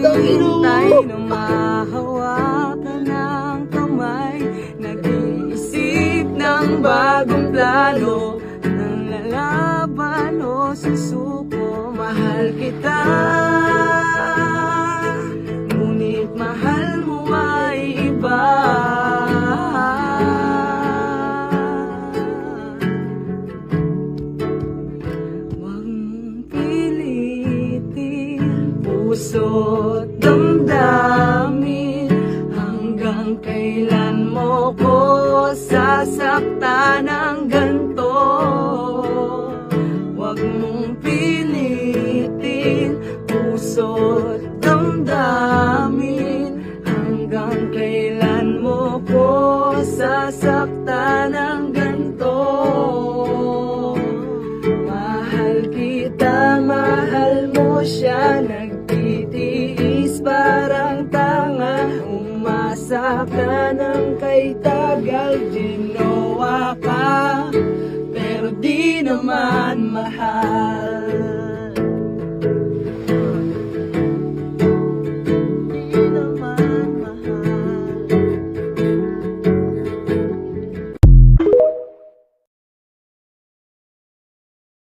Hintay na mahawakan ng kamay Nag-iisip ng bagong plano Ng lalaban o susuko Puso't damdamin. Hanggang kailan mo ko sasaktan ng ganito Huwag mong pilitin Puso't damdamin. Hanggang kailan mo ko sasaktan ng ganito Mahal kita, mahal mo siya Nagtitiis Umasa ka ng kay tagal Ginawa ka Pero di naman mahal